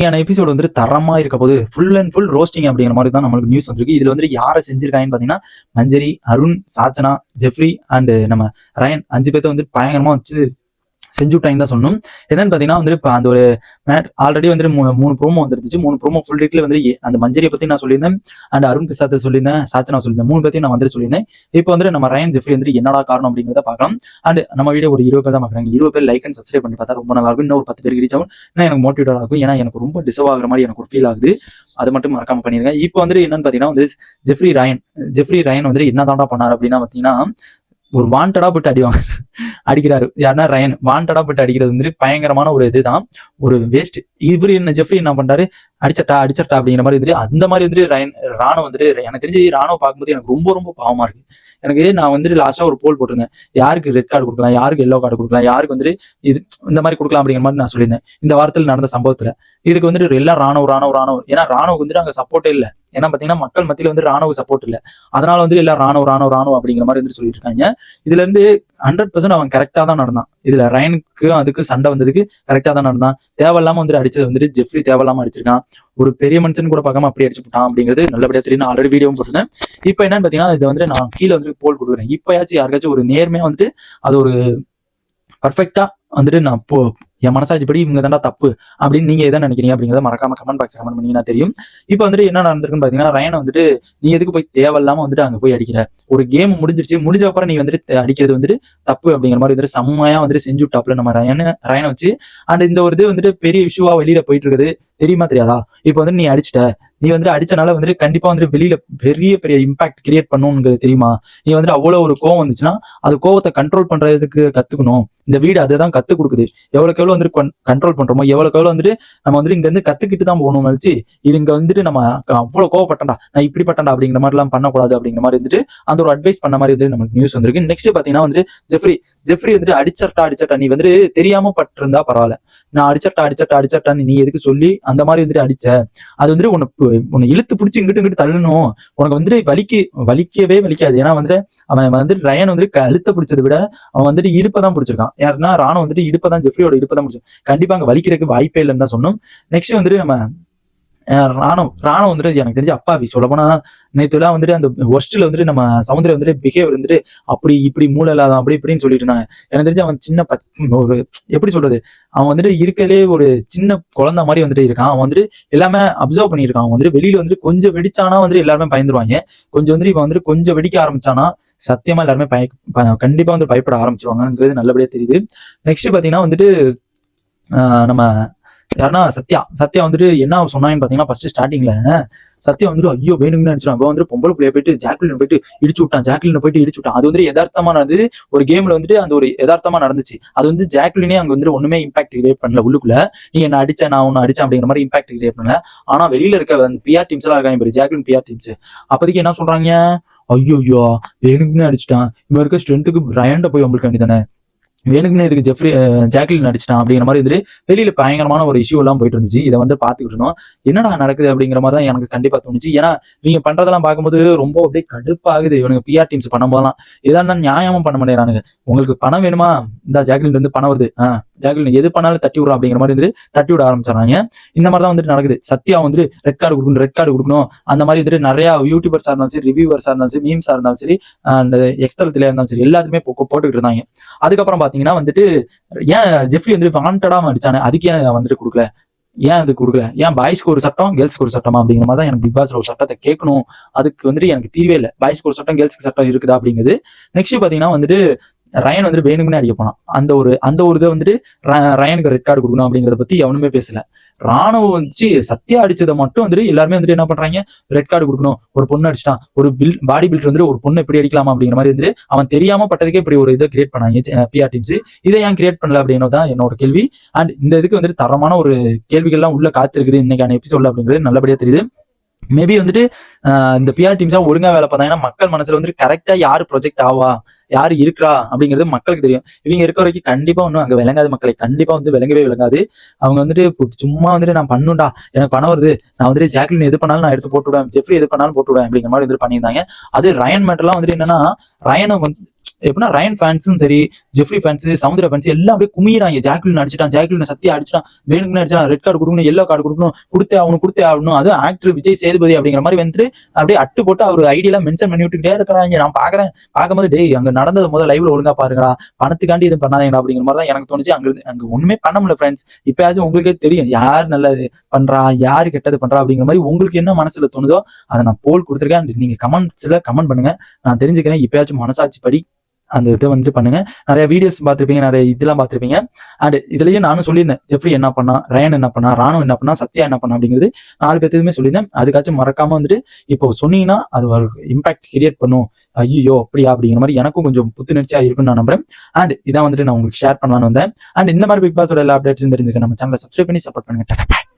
Episode வந்து தரமா இருக்க போது ஃபுல் அண்ட் ஃபுல் ரோஸ்டிங் அப்படிங்கிற மாதிரி தான் நம்மளுக்கு நியூஸ் வந்திருக்கு. இதுல வந்து யாரை செஞ்சிருக்காங்கன்னு பாத்தீங்கன்னா மஞ்சரி அருண் சாச்சனா ஜெஃப்ரி அண்ட் நம்ம ரயன் அஞ்சு பேர்த்த வந்து பயங்கரமா வச்சு செஞ்சு விட்டாங்க தான் சொல்லணும். என்னன்னு பார்த்தீங்கன்னா வந்து இப்போ அந்த ஒரு மேட் ஆல்ரெடி வந்து மூணு ப்ரோமோ வந்துருச்சு மூணு ப்ரோமோ ஃபுல் டீட்டில் வந்து அந்த மஞ்சரியை பற்றி நான் சொல்லியிருந்தேன். அண்ட் அருண் பிரசாத் சொல்லியிருந்தேன். சாச்சனா சொல்லியிருந்தேன். மூணு பற்றி நான் வந்து சொல்லியிருந்தேன். இப்போ வந்து நம்ம ரயன் ஜெஃப்ரி வந்து என்னடா காரணம் அப்படிங்கிறத பார்க்கலாம். அண்ட் நம்ம வீடியோ ஒரு இருபது பேர் தான் பார்க்குறாங்க. இருபது பேர் லைக் அண்ட் சப்ஸ்கிரைப் பண்ணி பார்த்தா ரொம்ப நல்லா இருக்கும். இன்னும் ஒரு பத்து பேர் ரீச் ஆகும். ஏன்னா எனக்கு மோட்டிவேட் ஆகும் ஏன்னா எனக்கு ரொம்ப டிசர்வ் ஆகிற மாதிரி எனக்கு ஒரு ஃபீல் ஆகுது. அது மட்டும் மறக்காம பண்ணிருங்க. இப்போ வந்து என்னன்னு பார்த்தீங்கன்னா வந்து ஜெஃப்ரி ரயன் ஜெஃப்ரி ரயன் வந்து என்ன தாண்டா பண்ணார் அப்படின்னா பார்த்தீங்கன்னா ஒரு வாண்டடா போட்டு அடிவாங்க அடிக்கிறாரு. யாருன்னா ரயன் வாண்டடா போட்டு அடிக்கிறது வந்து பயங்கரமான ஒரு இதுதான். ஒரு வேஸ்ட் இவரு என்ன ஜெஃப்ரி என்ன பண்றாரு? அடிச்சட்டா அடிச்சட்டா அப்படிங்கிற மாதிரி வந்துட்டு அந்த மாதிரி வந்துட்டு ரயன் ராணுவம் வந்துட்டு எனக்கு தெரிஞ்சு ராணுவம் பார்க்கும்போது எனக்கு ரொம்ப ரொம்ப பாவமா இருக்கு. எனக்கு நான் வந்துட்டு லாஸ்டா ஒரு போல் போட்டிருந்தேன். யாருக்கு ரெட் கார்டு கொடுக்கலாம் யாருக்கு எல்லோ கார்டு கொடுக்கலாம் யாருக்கு வந்துட்டு இது இந்த மாதிரி கொடுக்கலாம் அப்படிங்கிற மாதிரி நான் சொல்லியிருந்தேன். இந்த வாரத்தில் நடந்த சம்பவத்துல. இதுக்கு வந்துட்டு எல்லாம் ராணுவ ராணுவ ராணுவ ஏன்னா ராணுவ வந்துட்டு அங்க சப்போர்ட்டே இல்லை. ஏன்னா பாத்தீங்கன்னா மக்கள் மத்தியில வந்து ராணுவ சப்போர்ட் இல்லை. அதனால வந்து எல்லாம் ராணுவ ராணுவ ராணுவ அப்படிங்கிற மாதிரி வந்து சொல்லிட்டு இருக்காங்க இதுல இருந்து ஹண்ட்ரட் பர்சன்ட் அவன் கரெக்டா தான் நடந்தான். இதுல ரயனுக்கு அதுக்கு சண்டை வந்ததுக்கு கரெக்டா தான் நடந்தான். தேவையில்லாம வந்துட்டு அடிச்சது வந்துட்டு ஜெஃப்ரி தேவையில்லாம அடிச்சிருக்கான். ஒரு பெரிய மனுஷன் கூட பார்க்காம அப்படி அடிச்சு போட்டான் அப்படிங்கிறது நல்லபடியா தெரியும் நான் ஆல்ரெடி வீடியோ போட்டிருந்தேன். இப்போ என்னன்னு பாத்தீங்கன்னா இது வந்து நான் கீழே வந்து போல் கொடுக்குறேன். இப்பயாச்சும் யாருக்காச்சும் ஒரு நேர்மையா வந்துட்டு அது ஒரு பர்ஃபெக்டா வந்துட்டு நான் போ என் மனசாட்சிப்படி இவங்க தாண்டா தப்பு அப்படின்னு நீங்க எதை நினைக்கிறீங்க அப்படிங்கறத மறக்காம கமெண்ட் பாக்ஸ் கமெண்ட் பண்ணீங்கன்னா தெரியும். இப்போ வந்துட்டு என்ன நடந்திருக்குன்னு பாத்தீங்கன்னா ரயனை வந்துட்டு நீ எதுக்கு போய் தேவையில்லாம வந்துட்டு அங்க போய் அடிக்கிற? ஒரு கேம் முடிஞ்சிருச்சு முடிஞ்ச அப்புறம் நீ வந்துட்டு அடிக்கிறது வந்துட்டு தப்பு அப்படிங்கிற மாதிரி வந்துட்டு செம்மையா வந்துட்டு செஞ்சு விட்டாப்ல நம்ம ரயனை ரயனை வச்சு. அண்ட் இந்த ஒரு இது வந்துட்டு பெரிய இஷ்யூவா வெளியில போயிட்டு இருக்குது. தெரியுமா தெரியாதா? இப்போ வந்து நீ அடிச்சிட்ட. நீ வந்துட்டு அடிச்சனால வந்துட்டு கண்டிப்பா வந்துட்டு வெளியில பெரிய பெரிய இம்பாக்ட் கிரியேட் பண்ணணுங்கிறது தெரியுமா? நீ வந்துட்டு அவ்வளவு ஒரு கோவம் வந்துச்சுன்னா அது கோவத்தை கண்ட்ரோல் பண்றதுக்கு கத்துக்கணும். இந்த வீடு அதுதான் கத்து கொடுக்குது. எவ்வளவுக்கு எவ்வளவு வந்துட்டு கண்ட்ரோல் பண்றோமோ எவ்வளவுக்கு எவ்வளவு வந்துட்டு நம்ம வந்துட்டு இங்க இருந்து கத்துக்கிட்டு தான் போகணும் நினைச்சு இது இங்க வந்துட்டு நம்ம அவ்வளவு கோவப்பட்டண்டா நான் இப்படி பட்டண்டா அப்படிங்கிற மாதிரி எல்லாம் பண்ணக்கூடாது அப்படிங்கிற மாதிரி வந்துட்டு அந்த ஒரு அட்வைஸ் பண்ண மாதிரி வந்து நமக்கு நியூஸ் வந்திருக்கு. நெக்ஸ்ட் பாத்தீங்கன்னா வந்து ஜெஃப்ரி ஜெஃப்ரி வந்துட்டு அடிச்சட்டா அடிச்சட்டா நீ வந்துட்டு தெரியாம பட்டிருந்தா பரவாயில்ல. நான் அடிச்சட்டா அடிச்சட்டா அடிச்சட்டா நீ எதுக்கு சொல்லி அந்த மாதிரி வந்துட்டு அடிச்ச? அது வந்துட்டு உனக்கு உன்னை இழுத்து பிடிச்சி இங்கிட்டு இங்கிட்டு தள்ளணும். உனக்கு வந்துட்டு வலிக்கு வலிக்கவே வலிக்காது. ஏன்னா வந்துட்டு அவன் வந்துட்டு ரயன் வந்துட்டு கழுத்தை பிடிச்சதை விட அவன் வந்துட்டு இடுப்பை தான் பிடிச்சிருக்கான். யாருன்னா ராணம் வந்துட்டு இடுப்பை தான் ஜெஃப்ரியோட இடுப்பை தான் பிடிச்சி கண்டிப்பா அங்க வலிக்கிறதுக்கு வாய்ப்பே இல்லைன்னு தான் சொன்னோம். நெக்ஸ்ட் வந்துட்டு நம்ம அஹ், ராணுவம் வந்துட்டு எனக்கு தெரிஞ்சு அப்பாவி சொல்ல போனா நேற்றுலாம் வந்துட்டு அந்த ஒஸ்டில் வந்துட்டு நம்ம சமுதிரம் வந்துட்டு பிஹேவியர் வந்துட்டு அப்படி இப்படி மூளை இல்லாத அப்படி இப்படின்னு சொல்லிட்டு இருந்தாங்க. எனக்கு தெரிஞ்சு அவன் சின்ன பச் ஒரு எப்படி சொல்றது? அவன் வந்துட்டு இருக்கலே ஒரு சின்ன குழந்தை மாதிரி வந்துட்டு இருக்கான். அவன் வந்துட்டு எல்லாமே அப்சர்வ் பண்ணியிருக்கான். அவன் வந்துட்டு வெளியில வந்துட்டு கொஞ்சம் வெடிச்சானா வந்துட்டு எல்லாருமே பயந்துருவாங்க. கொஞ்சம் வந்துட்டு இப்போ வந்துட்டு கொஞ்சம் வெடிக்க ஆரம்பிச்சானா சத்தியமா எல்லாருமே பய கண்டிப்பா வந்து பயப்பட ஆரம்பிச்சிருவாங்கங்கிறது நல்லபடியா தெரியுது. நெக்ஸ்ட் பாத்தீங்கன்னா வந்துட்டு நம்ம யாருன்னா சத்யா சத்யா வந்துட்டு என்ன சொன்னாங்கன்னு பாத்தீங்கன்னா ஃபர்ஸ்ட் ஸ்டார்டிங்ல சத்யா வந்துட்டு ஐயோ வேணும்னு நினைச்சிடும் அவன் வந்துட்டு பொம்பளை பிள்ளைய போயிட்டு ஜாக்லின் போயிட்டு இடிச்சு விட்டான். ஜாக்லின் போயிட்டு இடிச்சு விட்டான். அது வந்து யதார்த்தமா நடந்தது ஒரு கேம்ல வந்துட்டு அந்த ஒரு யதார்த்தமா நடந்துச்சு. அது வந்து ஜாக்லினே அங்க வந்துட்டு ஒண்ணுமே இம்பாக்ட் கிரியேட் பண்ணல உள்ளுக்குள்ள. நீ என்ன அடிச்ச நான் ஒன்னு அடிச்சேன் அப்படிங்கிற மாதிரி இம்பாக்ட் கிரியேட் பண்ணல. ஆனா வெளியில இருக்க அந்த பிஆர் டீம்ஸ் எல்லாம் இருக்காங்க ஜாக்லின் பிஆர் டீம்ஸ் அப்போதைக்கு என்ன சொல்றாங்க? ஐயோ ஐயோ வேணும்னு அடிச்சிட்டான். இவன் இருக்க ஸ்ட்ரென்த்துக்கு ரயண்ட போய் உங்களுக்கு வேண்டியதானே வேணுக்குன்னு இதுக்கு ஜெஃப்ரி ஜாக்லின் நடிச்சிட்டான் அப்படிங்கிற மாதிரி இதுல வெளியில பயங்கரமான ஒரு இஷ்யூ எல்லாம் போயிட்டு இருந்துச்சு. இதை வந்து பாத்துக்கிட்டு இருந்தோம். என்னடா நடக்குது அப்படிங்கிற மாதிரி தான் எனக்கு கண்டிப்பா தோணுச்சு. ஏன்னா நீங்க பண்றதெல்லாம் பார்க்கும்போது ரொம்ப அப்படியே கடுப்பாகுது. இவனுங்க பிஆர் டீம்ஸ் பண்ணும்போதெல்லாம். எதா இருந்தாலும் நியாயமும் பண்ண மாட்டேங்கிறானுங்க. உங்களுக்கு பணம் வேணுமா? இந்த ஜாக்லின் வந்து பணம் வருது. ஆஹ் ஜாக்லின் எது பண்ணாலும் தட்டி விடுறோம் அப்படிங்கிற மாதிரி வந்துட்டு தட்டி விட ஆரம்பிச்சாங்க இந்த மாதிரி தான் வந்துட்டு நடக்குது. சத்யா வந்துட்டு ரெட் கார்டு கொடுக்கணும் ரெட் கார்டு கொடுக்கணும். அந்த மாதிரி வந்துட்டு நிறைய யூடியூபர்ஸா இருந்தாலும் சரி ரிவியூவர்ஸாக இருந்தாலும் சரி மீம்ஸா இருந்தாலும் சரி அண்ட் எக்ஸ்தலத்துல இருந்தாலும் சரி எல்லாத்துமே போ- போட்டுக்கிட்டு இருந்தாங்க. அதுக்கப்புறம் பாத்தீங்கன்னா வந்துட்டு ஏன் ஜெஃப்ரி வந்துட்டு வாண்டடா அடிச்சானே? அதுக்கு ஏன் வந்துட்டு கொடுக்கல? ஏன் அது கொடுக்கல? ஏன் பாய்ஸ்க்கு ஒரு சட்டம் கேர்ள்ஸ்க்கு ஒரு சட்டமா அப்படிங்கிற மாதிரி தான் எனக்கு பிக் பாஸ்ல ஒரு சட்டத்தை கேட்கணும். அதுக்கு வந்துட்டு எனக்கு தீர்வே இல்லை. பாய்ஸ்க்கு ஒரு சட்டம் கேர்ள்ஸ்க்கு சட்டம் இருக்குதா அப்படிங்கிறது. நெக்ஸ்ட் பாத்தீங்கன்னா வந்துட்டு ரயன் வந்துட்டு வேணும்னே அடிக்க போனான். அந்த ஒரு அந்த ஒரு இதை வந்துட்டு ரயனுக்கு ரெட் கார்டு கொடுக்கணும் அப்படிங்கிறத பத்தி எவனுமே பேசல. ராணுவம் வச்சு சத்தியா அடிச்சதை மட்டும் வந்துட்டு எல்லாருமே வந்துட்டு என்ன பண்றாங்க? ரெட் கார்டு கொடுக்கணும். ஒரு பொண்ணு அடிச்சிட்டான். ஒரு பில் பாடி பில்டர் வந்துட்டு ஒரு பொண்ணு எப்படி அடிக்கலாமா அப்படிங்கிற மாதிரி வந்துட்டு அவன் தெரியாம பட்டதுக்கே இப்படி ஒரு இதை கிரியேட் பண்ணாங்க பிஆர் டீம்ஸ் இதை ஏன் கிரியேட் பண்ணல அப்படின்னு தான் என்னோட கேள்வி. அண்ட் இந்த இதுக்கு வந்துட்டு தரமான ஒரு கேள்விகள்லாம் உள்ள காத்திருக்குது இன்னைக்கான எபிசோட்ல அப்படிங்கிறது நல்லபடியா தெரியுது. மேபி வந்துட்டு இந்த பிஆர் டீம்ஸா ஒழுங்கா வேலை பார்த்தாங்கன்னா மக்கள் மனசுல வந்துட்டு கரெக்டா யாரு ப்ரொஜெக்ட் ஆவா? யாரு இருக்கிறா? அப்படிங்கிறது மக்களுக்கு தெரியும். இவங்க இருக்க வரைக்கும் கண்டிப்பா ஒன்றும் அங்கே விளங்காது மக்களை. கண்டிப்பா வந்து விளங்கவே விளங்காது. அவங்க வந்துட்டு சும்மா வந்துட்டு நான் பண்ணுண்டா? எனக்கு பணம் வருது. நான் வந்துட்டு ஜாக்லின் எது பண்ணாலும் நான் எடுத்து போட்டுவிடுவேன். ஜெஃப்ரி எது பண்ணாலும் போட்டுவிடுவேன் அப்படிங்கிற மாதிரி வந்துட்டு பண்ணியிருந்தாங்க. அது ரயன் மேட்டர்லாம் வந்துட்டு என்னன்னா ரயனை வந்து எப்படின்னா ரயன் ஃபேன்ஸும் சரி ஜெஃப்ரி ஃபேன்ஸ் சமுதிர ஃபேன்ஸ் எல்லாம் அப்படியே குமிறாங்க ஜாக்லின் அடிச்சிட்டான் ஜாக்லின் சத்தியா அடிச்சிட்டான். வேணுக்குன்னு அடிச்சான் ரெட் கார்டு கொடுக்கணும் எல்லோ கார்டு கொடுக்கணும் கொடுத்தே ஆகணும் கொடுத்தே ஆகணும். அதுவும் ஆக்டர் விஜய் சேதுபதி அப்படிங்கிற மாதிரி வந்துட்டு அப்படியே அட்டு போட்டு அவர் ஐடியெல்லாம் மென்ஷன் பண்ணி விட்டுக்கிட்டே இருக்கிறாங்க. நான் பாக்குறேன். பார்க்கும்போது டேய் அங்க நடந்தது முதல் லைவ்ல ஒழுங்கா பாருங்கடா. பணத்துக்காண்டி இது பண்ணாதீங்கடா அப்படிங்கிற மாதிரி தான் எனக்கு தோணுச்சு. அங்க அங்கே அங்க ஒண்ணுமே பண்ண முடியல ஃப்ரெண்ட்ஸ் இப்பயாச்சும் உங்களுக்கே தெரியும் யார் நல்லது பண்றா யார் கெட்டது பண்றா அப்படிங்கிற மாதிரி உங்களுக்கு என்ன மனசுல தோணுதோ அதை நான் போல் கொடுத்துருக்கேன். நீங்க கமெண்ட்ஸ்ல கமெண்ட் பண்ணுங்க. நான் தெரிஞ்சுக்கிறேன் இப்பயாச்சும் மனசாட்சி படி அந்த இதை வந்துட்டு பண்ணுங்க. நிறைய வீடியோஸ் பார்த்துருப்பீங்க நிறைய இதெல்லாம் பார்த்துருப்பீங்க. அண்ட் இதுலயே நானும் சொல்லியிருந்தேன் ஜெஃப்ரி என்ன பண்ணா ரயன் என்ன பண்ணா ராணுவம் என்ன பண்ணா சத்யா என்ன பண்ணா அப்படிங்கிறது நாலு பேர்த்துக்குமே சொல்லியிருந்தேன். அதுக்காச்சும் மறக்காம வந்துட்டு இப்போ சொன்னீங்கன்னா அது ஒரு இம்பாக்ட் கிரியேட் பண்ணும். ஐயோ அப்படியா அப்படிங்கிற மாதிரி எனக்கும் கொஞ்சம் புத்துணர்ச்சியா இருக்குன்னு நான் நம்புறேன். அண்ட் இதான் வந்துட்டு நான் உங்களுக்கு ஷேர் பண்ணலான்னு வந்தேன். அண்ட் இந்த மாதிரி பிக் பாஸோட எல்லா அப்டேட்ஸும் தெரிஞ்சுக்க நம்ம சேனலை சப்ஸ்கிரைப் பண்ணி சப்போர்ட் பண்ணுங்க.